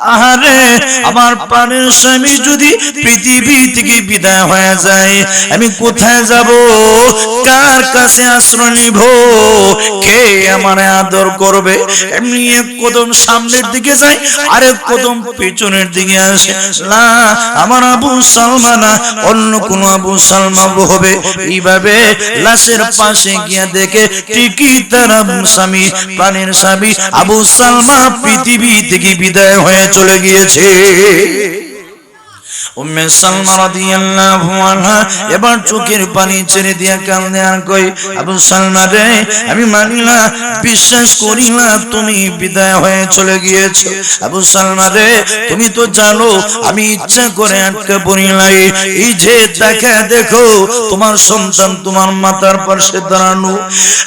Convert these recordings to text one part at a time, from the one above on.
আহারে, আমার প্রাণের স্বামী যদি পৃথিবী থেকে বিদায় হয়ে যায়, আমি কোথায় যাব? কার কাছে আশ্রয় নিব? কে আমার আদর করবে? এমনি এক কদম সামনের দিকে যায়, আরেক কদম পেছনের দিকে আসে। না, আমার আবু সালমানা অন্য কোন আবু সালমা হবে। এইভাবে লাশের পাশে গিয়া দেখে ঠিকই তার আবু স্বামী, প্রাণের স্বামী আবু সালমা পৃথিবী থেকে বিদায় হয়ে চলে গিয়েছে। এবার চোখের পানি ছেড়ে দিয়া কান্দে আর কই আবু সালমা রে, আমি বিশ্বাস তুমি বিদায় হয়ে চলে আবু সালমা রে, তুমি তো জানো, আমি ইচ্ছা করে আটকে এই যে দেখা, তোমার সন্তান তোমার মাথার পাশে দাঁড়ানো।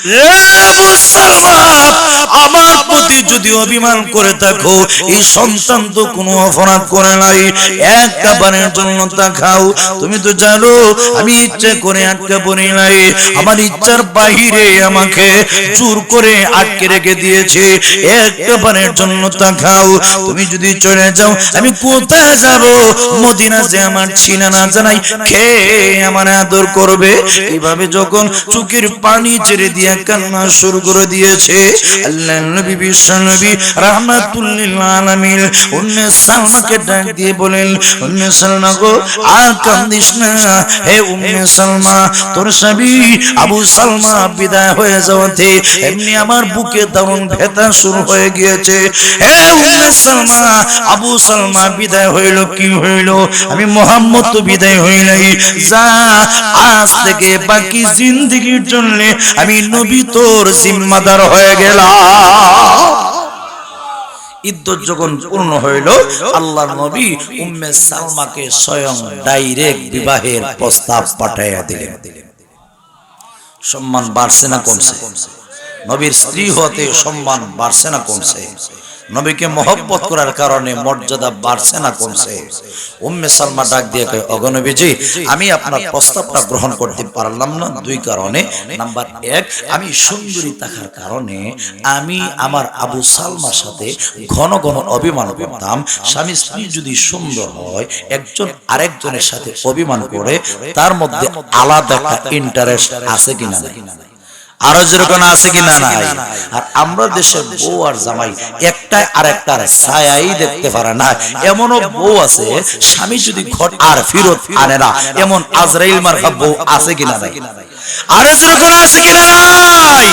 আবু আমার প্রতি যদি অভিমান করে থাকো, এই সন্তান তো কোনো অপরাধ করে নাই। একটা বারের জন্য তা খাও তুমি তো জানো, আমি ইচ্ছে করে আটকে পড়ি নাই। আমার ইচ্ছার বাহিরে আমাকে জোর করে আটকে রেখে দিয়েছে। একটা বারের জন্য তা খাও তুমি যদি চলে যাও, আমি কোথায় যাব? মদিনা যে আমার ছিল না জানাই কে আমার আদর করবে? এইভাবে যখন চোখের পানি ছেড়ে দিয়ে কান্না শুরু করে দিয়েছে আল্লাহ নবী বিশ্ব নবী, রাহমাতুল্লিল আলামিন, উম্মে সালমাকে ডাক দিয়ে বলেন, উম্মে আবু বিদায় কি আমি মোহাম্মদ তো বিদায় হই নাই। যা, আজ থেকে বাকি জিন্দগির জন্য আমি নবী তোর জিম্মাদার হয়ে গেলাম। ইদ্যত যখন পূর্ণ হইল আল্লাহ নবী উম্মে সালমাকে স্বয়ং ডাইরেক্ট বিবাহের প্রস্তাব পাঠাইয়া দিলেন। সম্মান বাড়ছে না কমছে? নবীর স্ত্রী হতে সম্মান বাড়ছে না কমছে? নবীকে মহব্বত করার কারণে মর্যাদা বাড়ছে না, কমছে। উম্মে সালমা ডাক দিয়ে কয় অগনবীজি আমি আপনার প্রস্তাবটা গ্রহণ করতে পারলাম না। দুই কারণে। নাম্বার এক, আমি সুন্দরী থাকার কারণে আমি আমার আবু সালমার সাথে ঘন ঘন অভিমান করতাম। স্বামী স্ত্রী যদি সুন্দর হয়, একজন আরেকজনের সাথে অভিমান করে, তার মধ্যে আলাদা একটা ইন্টারেস্ট আছে কিনা নাই। আরও যেরকম আছে কি না নাই? আর আমরা দেশের বউ আর জামাই একটা আর একটার ছায়াই দেখতে পারে না। এমনও বউ আছে স্বামী যদি ঘর আর ফিরত আনে না। এমন আজরাইল মার্কা বউ আছে কিনা নাই? আরও যেরকম আছে কিনা নাই?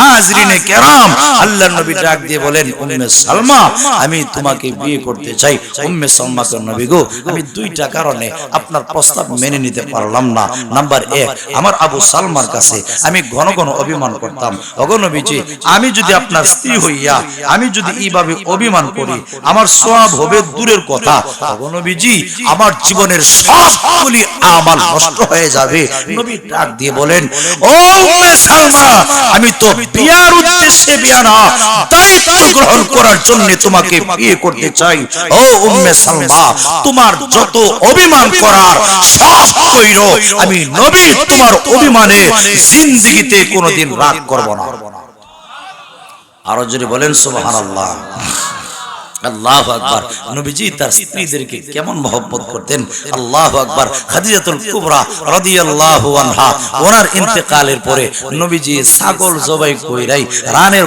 হাজরিনে কেরাম আল্লাহর নবী ডাক দিয়ে বলেন উম্মে সালমা আমি তোমাকে বিয়ে করতে চাই। উম্মে সালমাকে নবী গো? আমি দুইটা কারণে আপনার প্রস্তাব মেনে নিতে পারলাম না। নাম্বার এক আমার আবু সালমার কাছে আমি ঘন ঘন অভিমান করতাম। অগনবীজি আমি যদি আপনার স্ত্রী হইয়া আমি যদি এইভাবে অভিমান করি আমার সব হবে দূরের কথা। অগনবীজি আমার জীবনের সবগুলি আমার নষ্ট হয়ে যাবে। নবী ডাক দিয়ে বলেন ও সালমা আমি তো বিয়ার উদ্দেশ্যে বিয়া না দায়িত্ব গ্রহণ করার জন্য তোমাকে বিয়ে করতে চাই। ও উম্মে সালমা তোমার যত অভিমান করার সব কইর আমি নবী তোমার অভিমানে জিন্দেগিতে কোনোদিন রাগ করব না। আরও যদি বলেন সুবহানাল্লাহ। আল্লাহ নবীজি তার স্ত্রীদেরকে কেমন মহব্বত করতেন? আল্লাহ খাদিজাতুল কুবরা আনহা, ওনার ইন্তেকালের পরে নবীজি ছাগল জবাই কইরাই রানের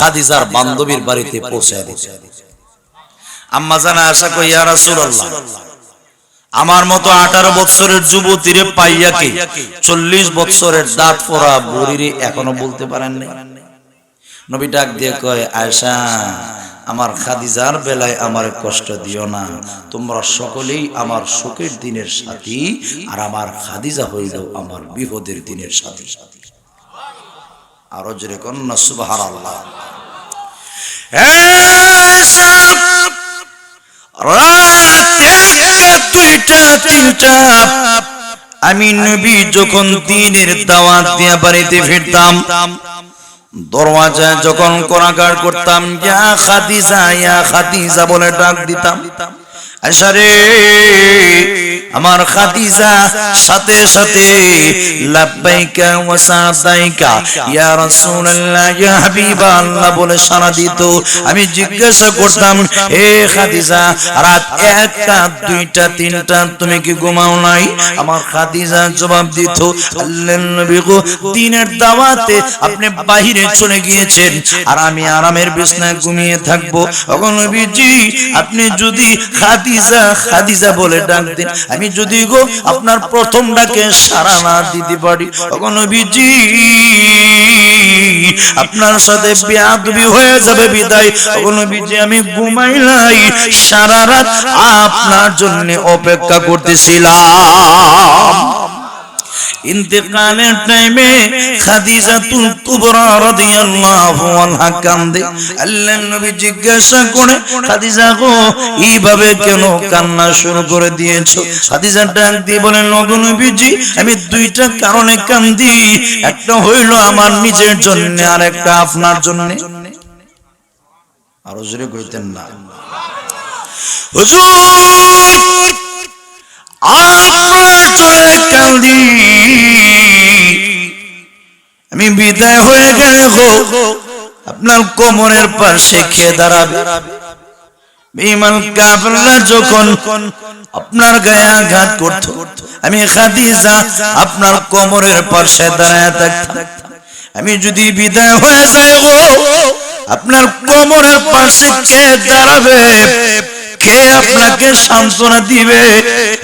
খাদিজার বান্ধবীর বাড়িতে পৌঁছায় আম্মা জানা আশা কই ইয়া রাসূলুল্লাহ, আমার মতো আঠারো বৎসরের যুবতীরে পাইয়া কি চল্লিশ বৎসরের দাঁত পরা বুড়িরে এখনও বলতে পারেন নাই? নবী ডাক দিয়ে কয় আয়সা আমার খাদিজার বেলায় আমার কষ্ট দিও না। তোমরা সকলেই আমার সুখের দিনের সাথী, আর আমার খাদিজা হইল আমার বিপদের দিনের সাথী। সাথী আরও জোরে কন্যা সুবাহার আল্লাহ আমি নবী যখন দিনের দাওয়াত দিয়া বাড়িতে ফিরতাম দরওয়াজায় যখন কোনাকার করতাম ইয়া খাদিজা ইয়া খাদিজা বলে ডাক দিতাম। আশারে আমার খাদিজা, সাথে সাথে লাব্বাইকা ওয়া সাদাইকা। ইয়া রাসূলুল্লাহ, ইয়া বলে সাড়া দিত। আমি জিজ্ঞাসা করতাম হে খাদিজা, রাত একটা, দুইটা, তিনটা, তুমি কি ঘুমাও নাই? আমার খাদিজা জবাব দিত আল্লাহর নবী গো, দিনের দাওয়াতে আপনি বাহিরে চলে গিয়েছেন আর আমি আরামের বিছনায় ঘুমিয়ে থাকব। ওগো নবীজি, আপনি যদি খাদিজা খাদিজা বলে ডাক দিন। আমি যদি গো আপনার প্রথম ডাকে সারা না দিতে পারি, তখন বিজি আপনার সাথে বেয়াদবি হয়ে যাবে বিদায়। তখন বিজি আমি ঘুমাইলাই সারা রাত আপনার জন্য অপেক্ষা করতেছিলাম। ইন্তেকালের টাইমে খাদিজাতুল কুবরা রাদিয়াল্লাহু আনহা কান্দে। আল্লাহর নবী জিজ্ঞাসা করে, খাদিজা গো, এইভাবে কেন কান্না শুরু করে দিয়েছ? খাদিজা ডাক দিয়ে নবীজি, আমি দুইটা কারণে কান্দি। একটা হইল আমার নিজের জন্য, আর একটা আপনার জন্য। আরও জোরে কইতেন না। হুজুর! আমি বিদায় হয়ে গেলে গো, আপনার কোমরের পাশে খেয়ে দাঁড়াবে। বিমান কাফেররা যখন আপনার গায়ে আঘাত করত, আমি খাদিজা আপনার কোমরের পাশে দাঁড়ায় থাকতাম। আমি যদি বিদায় হয়ে যাই গো, আপনার কোমরের পাশে কে দাঁড়াবে। কে আপনাকে সান্ত্বনা দিবে?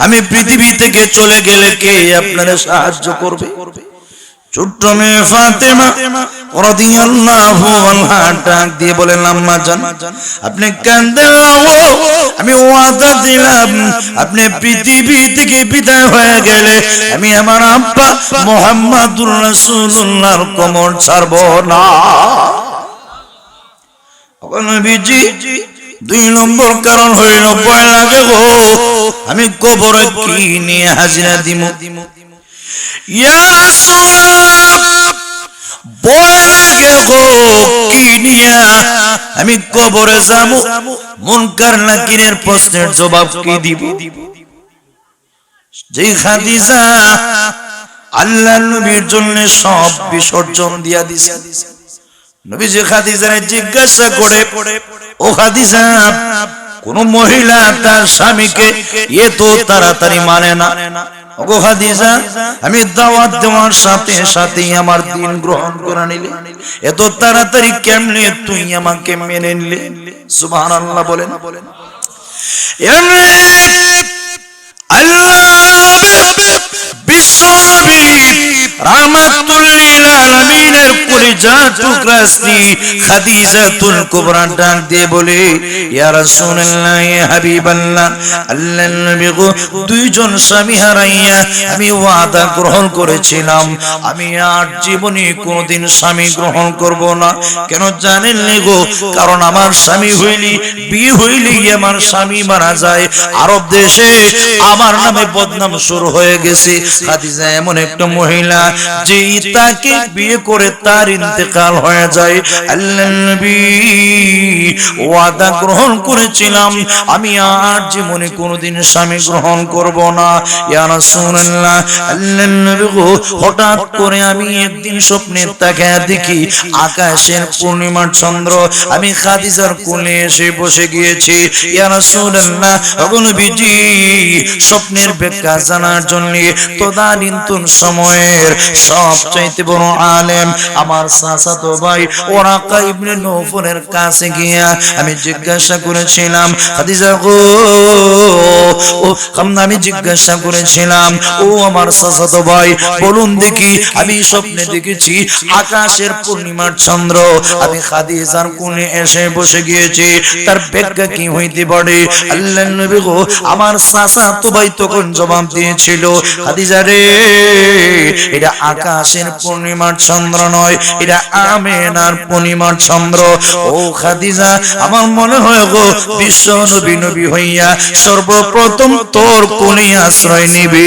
আমি পৃথিবী থেকে চলে গেলে কে আপনার সাহায্য করবে? ছোট্ট মেয়ে ফাতেমা আপনি পৃথিবী থেকে বিদায় হয়ে গেলে আমি আমার আব্বা মুহাম্মাদুর রাসূলুল্লাহর কমর ছাড়ব না। দুই নম্বর কারণ হইল ভয় লাগে গো আমি কবরে কি নিয়ে হাজিরা দিব ইয়া রাসূলুল্লাহ ভয় লাগে গো কি নিয়া আমি কবরে যাব মুনকার নাকিরের প্রশ্নের জবাব কি দিব? যেই খাদিজা আল্লাহ নবীর জন্য সব বিসর্জন দিয়া দিছে। নবীজি খাদিজারে জিজ্ঞাসা করে ও খাদিজা, কোন মহিলা তার স্বামীকে এত তাড়াতাড়ি মানে না। আমি দাওয়াত দেওয়ার সাথে সাথে আমার দিন গ্রহণ করে নিলে। এত তাড়াতাড়ি কেমনে তুই আমাকে মেনে নিলে? সুবহানাল্লাহ বলেন। আল্লাহ বিশ্ব দুইজন স্বামী হারাইয়া আমি ওয়াদা গ্রহণ করেছিলাম। আমি আর জীবনে কোনোদিন স্বামী গ্রহণ করব না। কেন জানেন নি গো? কারণ আমার স্বামী হইলি, বিয়ে হইলি, আমার স্বামী মারা যায়। আরব দেশে আমার নামে বদনাম শুরু হয়ে গেছে। খাদিজা এমন একটা মহিলা যে তাকে বিয়ে করে তার ইন্তেকাল হয়ে যায়। আল্লাহ ওয়াদা গ্রহণ করেছিলাম, আমি আর জীবনে স্বামী গ্রহণ করব না। আল্লাহ হঠাৎ করে আমি একদিন দেখি, আকাশের পূর্ণিমার চন্দ্র। আমি খাদিজার কোলে এসে বসে গিয়েছি। ইয়া ওগো নবীজি, স্বপ্নের ব্যাখ্যা জানার জন্য তদানীন্তন সময়ের সবচাইতে বড় আলেম আমার চাচাতো ভাই, ওরাকা ইবনে নৌফলের কাছে গিয়া আমি জিজ্ঞাসা করেছিলাম, খাদিজা গো, ও আমি জিজ্ঞাসা করেছিলাম, ও আমার চাচাতো ভাই, বলুন দেখি, আমি স্বপ্নে দেখেছি আকাশের পূর্ণিমার চন্দ্র, আমি খাদিজার কোণে এসে বসে গিয়েছি, তার ব্যাখ্যা কি হইতে পারে? আল্লাহ নবী গো, আমার চাচা তো ভাই তখন জবাব দিয়েছিল, খাদিজা রে, এটা আকাশের পূর্ণিমার চন্দ্র নয়, এটা আমেনার পূর্ণিমার চন্দ্র। ও খাদিজা, আমার মনে হয় গো, বিশ্ব নবী নবী হইয়া সর্বপ্রথম তোর কোনে আশ্রয় নিবে।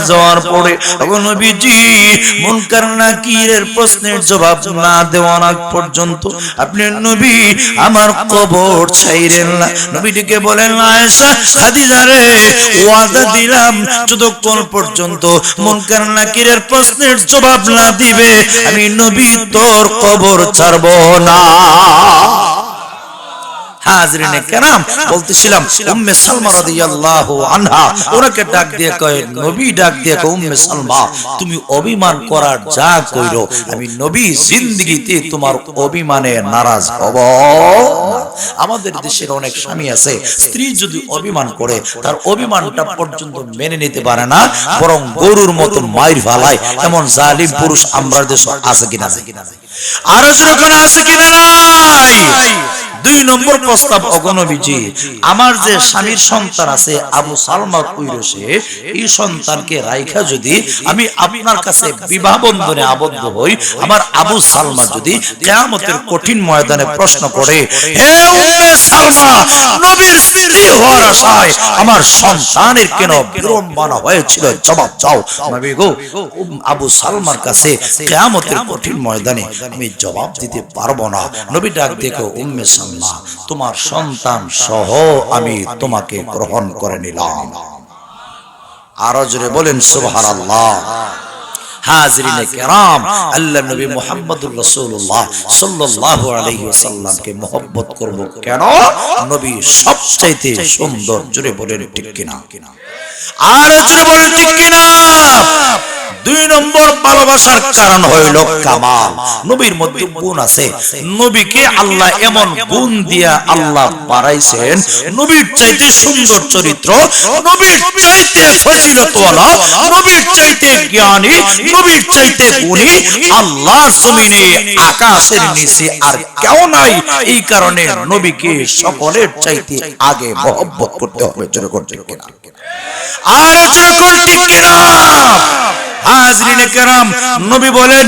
যাওয়ার পরে মুনকার নাকিরের প্রশ্নের জবাব না দেওয়ার আগ পর্যন্ত আপনি নবী আমার কবর ছাইরেন না। নবীটিকে বলেন, আয়েশা, খাদিজা রে, ওয়াদা দিলাম যতক্ষণ পর্যন্ত মুনকার নাকিরের প্রশ্নের জবাব না দিবে, আমি নবী তোর কবর ছাড়ব না। হাজরিনে কেরাম বলতেছিলাম উম্মে সালমা রাদিয়াল্লাহু আনহা ওনাকে ডাক দিয়ে কয় নবী ডাক দিয়ে কয় উম্মে সালমা তুমি অভিমান করার যা কইরো আমি নবী জিন্দেগিতে তোমার অভিমানে নারাজ হব। আমাদের দেশের অনেক স্বামী আছে স্ত্রী যদি অভিমান করে তার অভিমানটা পর্যন্ত মেনে নিতে পারে না বরং গরুর মতো মাইর ফালায় এমন জালিম পুরুষ আমরা দেশ আছে কিনা? আরও সেরকম আছে কিনা? নাই। দুই নম্বর প্রস্তাব অগণবীজি আমার যে স্বামীর সন্তান আছে আবু সালমা কুইরসে এই সন্তানকে রাইখা যদি আমি আপনার কাছে বিবাহ বন্ধনে আবদ্ধ হই, আমার আবু সালমা যদি কেয়ামতের কঠিন ময়দানে প্রশ্ন করে, হে উম্মে সালমা, নবীর স্ত্রী হওয়ার আশায় আমার সন্তানের কেন বিড়ম্বনা হয়েছিল? জবাব চাও নবী গো আবু সালমার কাছে কেয়ামতের কঠিন ময়দানে আমি জবাব দিতে পারব না। নবী ডাক দেখো, উম্মে সালমা তোমার সন্তান সহ আমি তোমাকে গ্রহণ করে নিলাম। আরও জোরে বলেন কেরাম আল্লাহ সুন্দর, জোরে বলেন ঠিক কিনা? আর দুই নম্বর ভালোবাসার কারণ হইল কামাল। নবীর মধ্যে গুণ আছে। নবীকে আল্লাহ এমন গুণ দিয়া আল্লাহ বাড়াইছেন, নবীর চাইতে সুন্দর চরিত্র, নবীর চাইতে ফজিলতওয়ালা, নবীর চাইতে জ্ঞানী, নবীর চাইতে গুণী, আল্লাহর জমিনে আকাশের নিচে আর কেউ নাই। এই কারণে নবীকে সকলের চাইতে আগে মহব্বত করতে হবে। জোরে করতে কিনা? আর জোরে করতে কিনা? হাজরিনে কেরাম, নবী বলেন,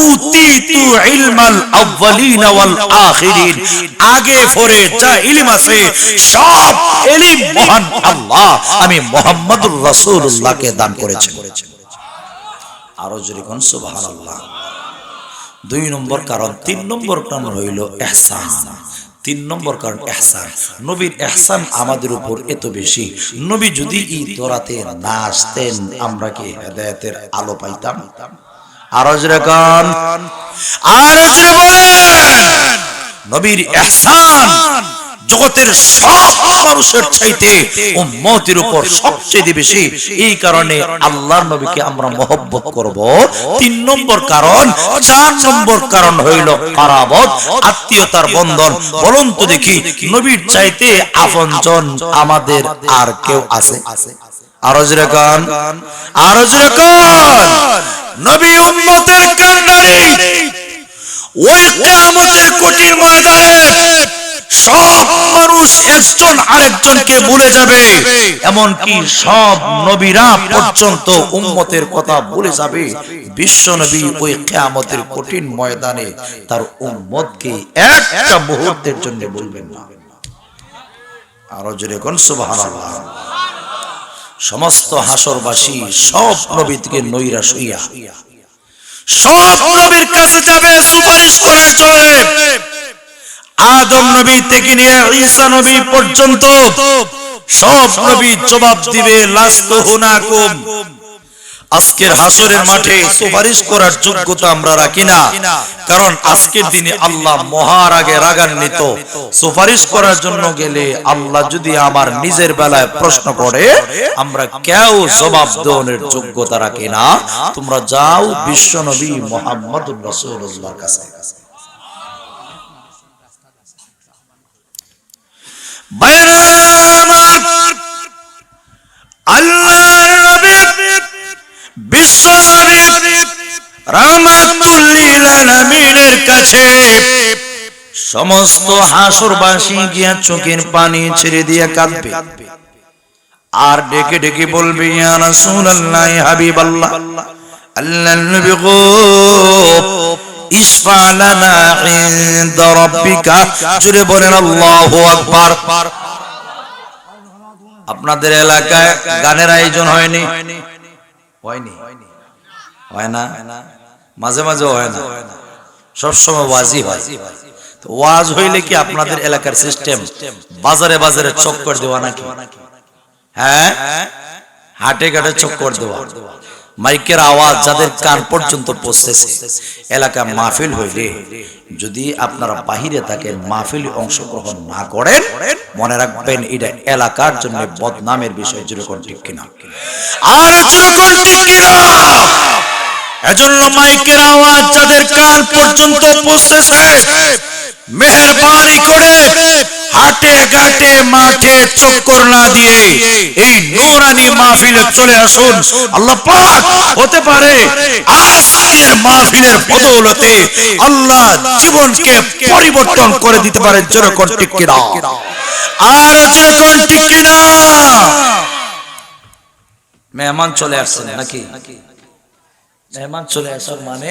উতিতু ইলমাল আউয়ালিন ওয়াল আখিরিন। আগে পরে যা ইলম আছে, সব ইলম মহান আল্লাহ। আমি মুহাম্মদুর রাসূলুল্লাহকে দান করেছেন আরও জোরে কোন সুবহানাল্লাহ। দুই নম্বর কারণ, তিন নম্বর কারণ হইল ইহসান তিন নম্বর কারণ এহসান। নবীর এহসান আমাদের উপর এত বেশি। নবী যদি এই তোরাতে না আসতেন, আমরা কি হেদায়তের আলো পাইতাম? আরও জোরে কান, আরও নবীর এহসান জগতের সব মানুষের চাইতে উম্মতের উপর সবচেয়ে বেশি। এই কারণে আল্লাহর নবীকে আমরা মহব্বত করব। তিন নম্বর কারণ, চার নম্বর কারণ হইল কারাবত, আত্মীয়তার বন্ধন। বলুন তো দেখি, নবীর চাইতে আপনজন আমাদের আর কেউ আছে? আরও জোরে গান। আরও নবী উম্মতের কান্ডারি। ওই কিয়ামতের কঠিন ময়দানে সব মানুষ একজন আরেকজনকে ভুলে যাবে। এমনকি সব নবীরা পর্যন্ত উম্মতের কথা ভুলে যাবে। বিশ্ব নবী ওই কিয়ামতের কঠিন ময়দানে তার উম্মতকে একটা মুহূর্তের জন্য বলবেন না। আরও জোরে কোন সুবহানাল্লাহ। সমস্ত হাসরবাসী সব নবী থেকে নৈরাশ হইয়া সব নবীর কাছে যাবে, সুপারিশ করার জন্য আদম নবী থেকে নিয়ে ঈসা নবী পর্যন্ত সব নবী জবাব দিবে, লাস্তু হুনাকুম। আজকের হাসরের মাঠে সুপারিশ করার যোগ্যতা আমরা রাখি না, কারণ আজকের দিনে আল্লাহ মহার আগে রাগান্বিত। সুপারিশ করার জন্য গেলে আল্লাহ যদি আমার নিজের বেলায় প্রশ্ন করে, আমরা কেউ জবাব দেওয়ার যোগ্যতা রাখি না। তোমরা যাও বিশ্ব নবী মোহাম্মদ রসুল্লাহর কাছে। সমস্ত হাসুর বিশ্ব সমস্ত গিয়া চোখের পানি ছেড়ে দিয়ে কাঁদবে। আর ডেকে ডেকে বলবে, ইয়া রাসূলুল্লাহ আল্লাহ আপনাদের এলাকায় গানের আয়োজন হয়নি? হয়নি। হয় না? মাঝে মাঝে হয় না। সবসময় ওয়াজি হয়। ওয়াজ হইলে কি আপনাদের এলাকার সিস্টেম বাজারে বাজারে চক্কর দেওয়া নাকি? হ্যাঁ? হাটে ঘাটে চক্কর দেওয়া। মাইকের আওয়াজ যাদের কান পর্যন্ত পৌঁছেছে, এলাকা মাহফিল হইলে যদি আপনারা বাহিরে থাকেন মাহফিল অংশগ্রহণ না করেন, মনে রাখবেন এটা এলাকার জন্য বদনামের বিষয় যেরকম ঠিক কিনা? আর যেরকম ঠিক কিনা? এজন্য মাইকের আওয়াজ যাদের কান পর্যন্ত পৌঁছেছে, মেহরবানি করে হাটে, ঘাটে, মাঠে চক্কর না দিয়ে এই নূরানি মাহফিলে চলে আসুন। আল্লাহ পাক হতে পারে আজকের মাহফিলের বদৌলতে আল্লাহ জীবনকে পরিবর্তন করে দিতে পারে যেরকম ঠিক কিনা। আর যেরকম ঠিক কিনা। মেহমান চলে আসছেন নাকি? মেহমান চলে আসার মানে?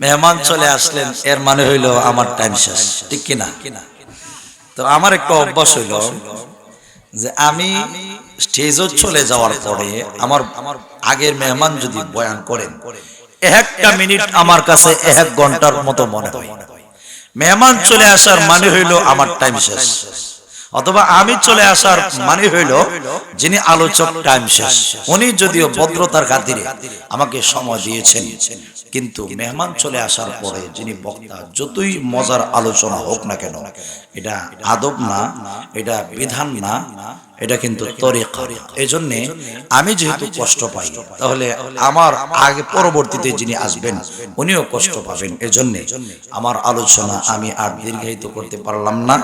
মেহমান চলে আসলেন, এর মানে হইল আমার টাইম শেষ, ঠিক কিনা কিনা? তো আমার একটা অভ্যাস হইল যে আমি স্টেজও চলে যাওয়ার পরে আমার আমার আগের মেহমান যদি বয়ান করেন একটা মিনিট আমার কাছে এক ঘণ্টার মতো মনে হয়। মেহমান চলে আসার মানে হইল আমার টাইম শেষ। অথবা আমি চলে আসার মানে হইল যিনি আলোচক টাইম শেষ। উনি যদিও ভদ্রতার খাতিরে আমাকে সময় দিয়েছেন, কিন্তু মেহমান চলে আসার পরে যিনি বক্তা, যতই মজার আলোচনা হোক না কেন, এটা আদব না, এটা বিধান না, এটা কিন্তু তরিকা। এই জন্যে আমি যেহেতু কষ্ট পাই, তাহলে আমার আগে পরবর্তীতে যিনি আসবেন, উনিও কষ্ট পাবেন। এজন্যে আমার আলোচনা আমি আর দীর্ঘায়িত করতে পারলাম না।